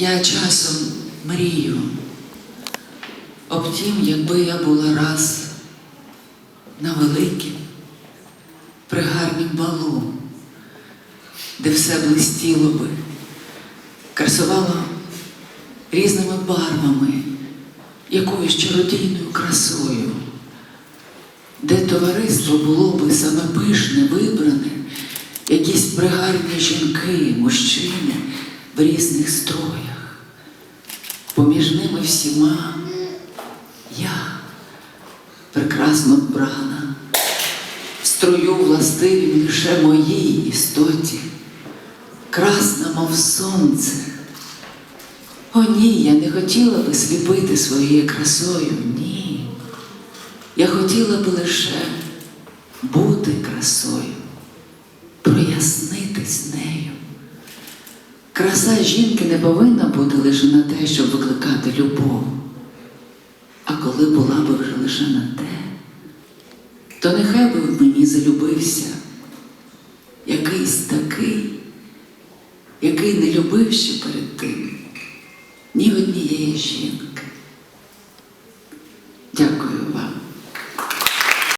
Я часом мрію об тім, якби я була раз на великім, пригарнім балу, де все блистіло би, красувало різними барвами, якоюсь чародійною красою, де товариство було би саме пишне, вибране, якісь пригарні жінки, мужчини в різних строях. Поміж ними всіма я прекрасно вбрана, в строю властивім лише моїй істоті, красна, мов сонце. О, ні, я не хотіла би сліпити своєю красою, ні. Я хотіла би лише бути красою, прояснитись нею. Краса жінки не повинна бути лише на те, щоб коли була би вже лише на те, то нехай би в мені залюбився якийсь такий, який не любив ще перед тим ні однієї жінки.